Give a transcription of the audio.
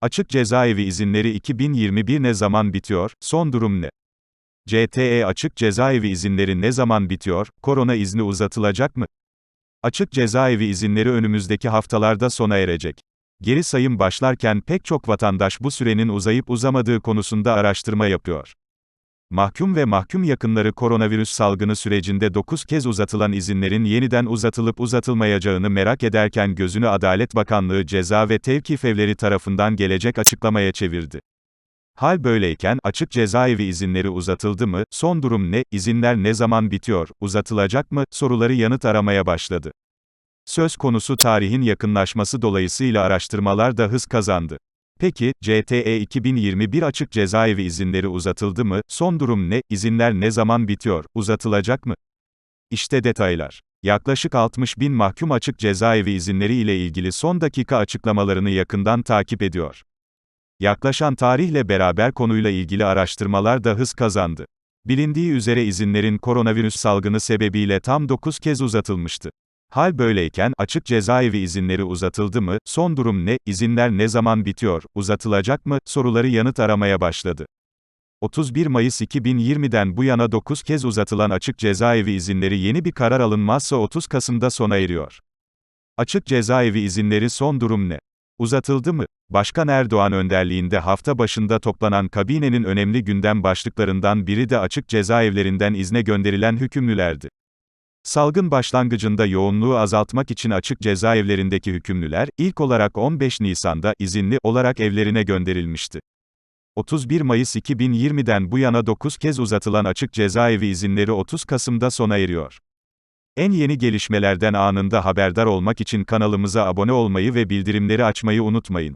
Açık cezaevi izinleri 2021 ne zaman bitiyor? Son durum ne? CTE açık cezaevi izinleri ne zaman bitiyor? Korona izni uzatılacak mı? Açık cezaevi izinleri önümüzdeki haftalarda sona erecek. Geri sayım başlarken pek çok vatandaş bu sürenin uzayıp uzamadığı konusunda araştırma yapıyor. Mahkum ve mahkum yakınları koronavirüs salgını sürecinde 9 kez uzatılan izinlerin yeniden uzatılıp uzatılmayacağını merak ederken gözünü Adalet Bakanlığı Ceza ve Tevkif Evleri tarafından gelecek açıklamaya çevirdi. Hal böyleyken, açık cezaevi izinleri uzatıldı mı, son durum ne, izinler ne zaman bitiyor, uzatılacak mı, soruları yanıt aramaya başladı. Söz konusu tarihin yakınlaşması dolayısıyla araştırmalar da hız kazandı. Peki, CTE 2021 açık cezaevi izinleri uzatıldı mı, son durum ne, izinler ne zaman bitiyor, uzatılacak mı? İşte detaylar. Yaklaşık 60 bin mahkum açık cezaevi izinleri ile ilgili son dakika açıklamalarını yakından takip ediyor. Yaklaşan tarihle beraber konuyla ilgili araştırmalar da hız kazandı. Bilindiği üzere izinlerin koronavirüs salgını sebebiyle tam 9 kez uzatılmıştı. Hal böyleyken, açık cezaevi izinleri uzatıldı mı, son durum ne, izinler ne zaman bitiyor, uzatılacak mı, soruları yanıt aramaya başladı. 31 Mayıs 2020'den bu yana 9 kez uzatılan açık cezaevi izinleri yeni bir karar alınmazsa 30 Kasım'da sona eriyor. Açık cezaevi izinleri son durum ne? Uzatıldı mı? Başkan Erdoğan önderliğinde hafta başında toplanan kabinenin önemli gündem başlıklarından biri de açık cezaevlerinden izne gönderilen hükümlülerdi. Salgın başlangıcında yoğunluğu azaltmak için açık cezaevlerindeki hükümlüler, ilk olarak 15 Nisan'da izinli olarak evlerine gönderilmişti. 31 Mayıs 2020'den bu yana 9 kez uzatılan açık cezaevi izinleri 30 Kasım'da sona eriyor. En yeni gelişmelerden anında haberdar olmak için kanalımıza abone olmayı ve bildirimleri açmayı unutmayın.